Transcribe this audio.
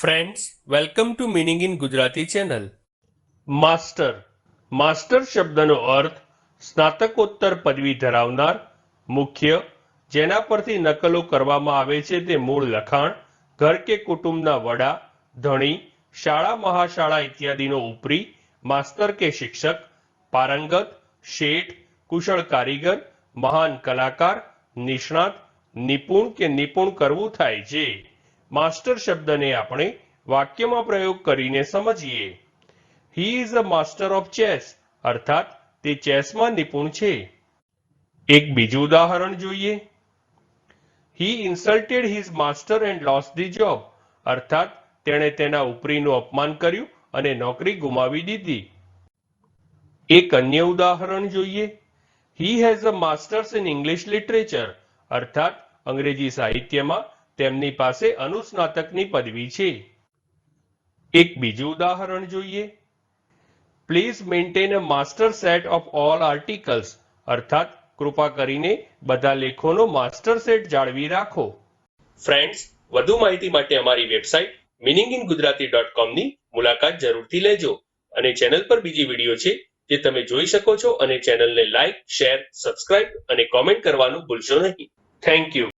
Friends welcome to meaning in Gujarati channel master master શબ્દનો અર્થ સ્નાતકોત્તર પદવી ધરાવનાર, મુખ્ય, જેના પરથી નકલો કરવામાં આવે છે તે મૂળ લખાણ, ઘર કે કુટુંબના વડા, ધણી, શાળા, મહાશાળા ઇત્યાદિનો ઉપરી માસ્તર કે શિક્ષક, પારંગત, શેઠ, કુશળ કારીગર, મહાન કલાકાર, નિષ્ણાત, નિપુણ કે નિપુણ કરવું થાય છે. માસ્ટર શબ્દને આપણે વાક્યમાં પ્રયોગ કરીને સમજીએ. He is a master of chess અર્થાત, તે ચેસમાં નિપુણ છે. એક બીજું ઉદાહરણ જોઈએ. He insulted his master and lost the job અર્થાત, તેણે તેના ઉપરીનું અપમાન કર્યું અને નોકરી ગુમાવી દીધી. એક અન્ય ઉદાહરણ જોઈએ. He has a masters in English literature અર્થાત, અંગ્રેજી સાહિત્યમાં તેમની પાસે અનુસ્નાતકની પદવી છે. એક બીજું ઉદાહરણ જોઈએ. Please maintain a master set of all articles અર્થાત, કૃપા કરીને બધા લેખોનો માસ્ટર સેટ જાળવી રાખો. ફ્રેન્ડ્સ વધુ માહિતી માટે અમારી website meaning in Gujarati dot કોમની મુલાકાત જરૂરથી લેજો. અને ચેનલ પર બીજી વીડિયો છે જે તમે જોઈ શકો છો અને ચેનલને લાઇક શેર સબસ્ક્રાઇબ અને કોમેન્ટ કરવાનું ભૂલશો નહીં. Thank you